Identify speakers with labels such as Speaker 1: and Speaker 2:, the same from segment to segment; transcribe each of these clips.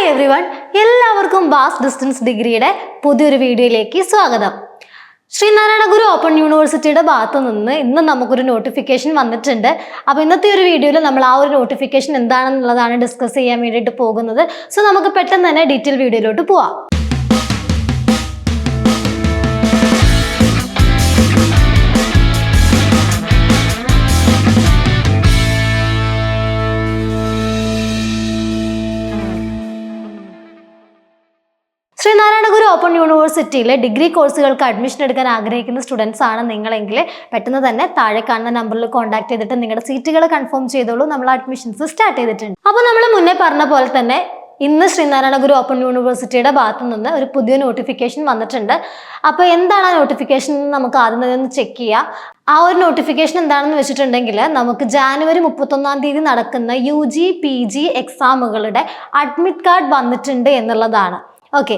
Speaker 1: Hello everyone എല്ലാവർക്കും bass distance ഡിഗ്രിയുടെ പുതിയൊരു വീഡിയോയിലേക്ക് സ്വാഗതം. ശ്രീനാരായണ ഗുരു ഓപ്പൺ യൂണിവേഴ്സിറ്റിയുടെ ഭാഗത്ത് നിന്ന് ഇന്ന് നമുക്കൊരു നോട്ടിഫിക്കേഷൻ വന്നിട്ടുണ്ട്. അപ്പോൾ ഇന്നത്തെ ഒരു വീഡിയോയിൽ നമ്മൾ ആ ഒരു നോട്ടിഫിക്കേഷൻ എന്താണെന്നുള്ളതാണ് ഡിസ്കസ് ചെയ്യാൻ വേണ്ടിയിട്ട് പോകുന്നത്. സോ നമുക്ക് പെട്ടെന്ന് തന്നെ ഡീറ്റെയിൽ വീഡിയോയിലോട്ട് പോവാം. ഓപ്പൺ യൂണിവേഴ്സിറ്റിയിലെ ഡിഗ്രി കോഴ്സുകൾക്ക് അഡ്മിഷൻ എടുക്കാൻ ആഗ്രഹിക്കുന്ന സ്റ്റുഡൻസ് ആണ് നിങ്ങളെങ്കിൽ പെട്ടെന്ന് തന്നെ താഴെ കാണുന്ന നമ്പറിൽ കോൺടാക്ട് ചെയ്തിട്ട് നിങ്ങളുടെ സീറ്റുകൾ കൺഫേം ചെയ്തോളൂ. നമ്മൾ അഡ്മിഷൻസ് സ്റ്റാർട്ട് ചെയ്തിട്ടുണ്ട്. അപ്പോൾ നമ്മൾ മുന്നേ പറഞ്ഞ പോലെ തന്നെ ഇന്ന് ശ്രീനാരായണ ഗുരു ഓപ്പൺ യൂണിവേഴ്സിറ്റിയുടെ ഭാഗത്തു നിന്ന് ഒരു പുതിയ നോട്ടിഫിക്കേഷൻ വന്നിട്ടുണ്ട്. അപ്പോൾ എന്താണ് ആ നോട്ടിഫിക്കേഷൻ എന്ന് നമുക്ക് ആദ്യം തന്നെ ഒന്ന് ചെക്ക് ചെയ്യാം. ആ ഒരു നോട്ടിഫിക്കേഷൻ എന്താണെന്ന് വെച്ചിട്ടുണ്ടെങ്കിൽ നമുക്ക് ജാനുവരി മുപ്പത്തൊന്നാം തീയതി നടക്കുന്ന യു ജി പി ജി എക്സാമുകളുടെ അഡ്മിറ്റ് കാർഡ് വന്നിട്ടുണ്ട് എന്നുള്ളതാണ്. ഓക്കെ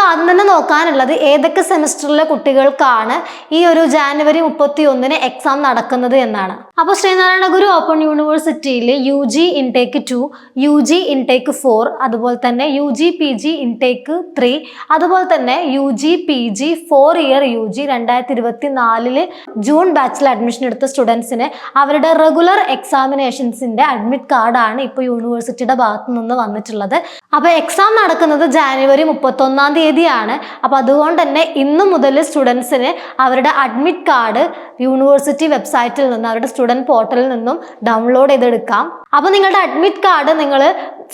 Speaker 1: നമുക്ക് ആദ്യം തന്നെ നോക്കാനുള്ളത് ഏതൊക്കെ സെമസ്റ്ററിലെ കുട്ടികൾക്കാണ് ഈ ഒരു ജാനുവരി മുപ്പത്തി ഒന്നിന് എക്സാം നടക്കുന്നത് എന്നാണ്. അപ്പോൾ ശ്രീനാരായണ ഗുരു ഓപ്പൺ യൂണിവേഴ്സിറ്റിയിൽ U G intake two U G intake four അതുപോലെ തന്നെ U G P G intake three അതുപോലെ തന്നെ U G P G four year U G രണ്ടായിരത്തി ഇരുപത്തി നാലിൽ ജൂൺ ബാച്ചിൽ അഡ്മിഷൻ എടുത്ത സ്റ്റുഡൻസിന് അവരുടെ റെഗുലർ എക്സാമിനേഷൻസിന്റെ അഡ്മിറ്റ് കാർഡാണ് ഇപ്പോൾ യൂണിവേഴ്സിറ്റിയുടെ ഭാഗത്ത് നിന്ന് വന്നിട്ടുള്ളത്. അപ്പോൾ എക്സാം നടക്കുന്നത് ജാനുവരി മുപ്പത്തൊന്നാം തീയതിയാണ്. അപ്പോൾ അതുകൊണ്ട് തന്നെ ഇന്നു മുതൽ സ്റ്റുഡൻസിന് അവരുടെ അഡ്മിറ്റ് കാർഡ് യൂണിവേഴ്സിറ്റി വെബ്സൈറ്റിൽ നിന്ന് അവരുടെ സ്റ്റുഡന്റ് പോർട്ടലിൽ നിന്നും ഡൗൺലോഡ് ചെയ്തെടുക്കാം. അപ്പോൾ നിങ്ങളുടെ അഡ്മിറ്റ് കാർഡ് നിങ്ങൾ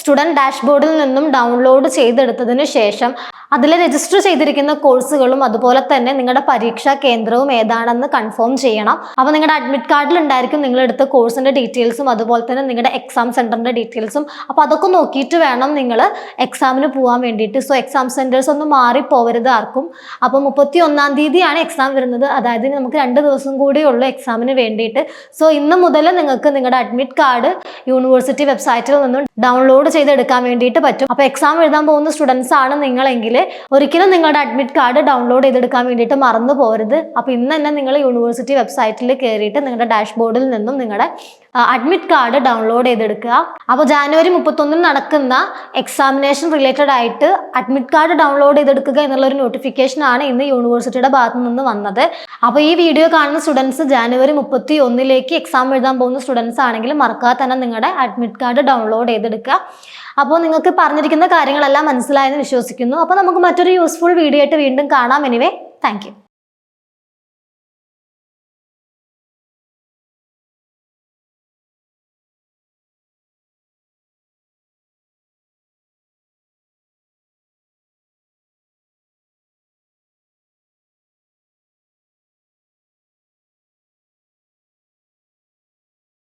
Speaker 1: സ്റ്റുഡന്റ് ഡാഷ്ബോർഡിൽ നിന്നും ഡൗൺലോഡ് ചെയ്തെടുത്തതിന് ശേഷം അതിൽ രജിസ്റ്റർ ചെയ്തിരിക്കുന്ന കോഴ്സുകളും അതുപോലെ തന്നെ നിങ്ങളുടെ പരീക്ഷാ കേന്ദ്രവും ഏതാണെന്ന് കൺഫേം ചെയ്യണം. അപ്പോൾ നിങ്ങളുടെ അഡ്മിറ്റ് കാർഡിൽ ഉണ്ടായിരിക്കും നിങ്ങളെടുത്ത കോഴ്സിന്റെ ഡീറ്റെയിൽസും അതുപോലെ തന്നെ നിങ്ങളുടെ എക്സാം സെന്ററിന്റെ ഡീറ്റെയിൽസും അപ്പോൾ അതൊക്കെ നോക്കിയിട്ട് വേണം നിങ്ങൾ എക്സാമിന് പോകാൻ വേണ്ടിയിട്ട്. സോ എക്സാം സെന്റേഴ്സ് ഒന്നും മാറി പോകരുത് ആർക്കും. അപ്പോൾ മുപ്പത്തി ഒന്നാം തീയതിയാണ് എക്സാം വരുന്നത്. അതായത് നമുക്ക് രണ്ട് ദിവസം കൂടിയേ ഉള്ളൂ എക്സാമിന് വേണ്ടിയിട്ട്. സോ ഇന്ന് മുതൽ നിങ്ങൾക്ക് നിങ്ങളുടെ അഡ്മിറ്റ് കാർഡ് യൂണിവേഴ്സിറ്റി വെബ്സൈറ്റിൽ നിന്നും ഡൗൺലോഡ് ചെയ്തെടുക്കാൻ വേണ്ടിയിട്ട് പറ്റും. അപ്പോൾ എക്സാം എഴുതാൻ പോകുന്ന സ്റ്റുഡൻസ് ആണ് നിങ്ങളെങ്കിൽ ഒരിക്കലും നിങ്ങളുടെ അഡ്മിറ്റ് കാർഡ് ഡൗൺലോഡ് ചെയ്തെടുക്കാൻ വേണ്ടിയിട്ട് മറന്നു പോകരുത് അപ്പോൾ ഇന്ന് തന്നെ നിങ്ങൾ യൂണിവേഴ്സിറ്റി വെബ്സൈറ്റിൽ കയറിയിട്ട് നിങ്ങളുടെ ഡാഷ്ബോർഡിൽ നിന്നും നിങ്ങളുടെ അഡ്മിറ്റ് കാർഡ് ഡൗൺലോഡ് ചെയ്തെടുക്കുക. അപ്പോൾ ജാനുവരി മുപ്പത്തൊന്നിന് നടക്കുന്ന എക്സാമിനേഷൻ റിലേറ്റഡ് ആയിട്ട് അഡ്മിറ്റ് കാർഡ് ഡൗൺലോഡ് ചെയ്തെടുക്കുക എന്നുള്ള ഒരു നോട്ടിഫിക്കേഷൻ ആണ് ഇന്ന് യൂണിവേഴ്സിറ്റിയുടെ ഭാഗത്തു നിന്ന് വന്നത്. അപ്പോൾ ഈ വീഡിയോ കാണുന്ന സ്റ്റുഡൻസ് ജാനുവരി മുപ്പത്തി ഒന്നിലേക്ക് എക്സാം എഴുതാൻ പോകുന്ന സ്റ്റുഡൻസ് ആണെങ്കിൽ മറക്കാതെ തന്നെ നിങ്ങളുടെ അഡ്മിറ്റ് കാർഡ് ഡൗൺലോഡ് ചെയ്തെടുക്കുക. അപ്പോൾ നിങ്ങൾക്ക് പറഞ്ഞിരിക്കുന്ന കാര്യങ്ങളെല്ലാം മനസ്സിലായെന്ന് വിശ്വസിക്കുന്നു. അപ്പോൾ നമുക്ക് മറ്റൊരു യൂസ്ഫുൾ വീഡിയോ ആയിട്ട് വീണ്ടും കാണാം. Anyway thank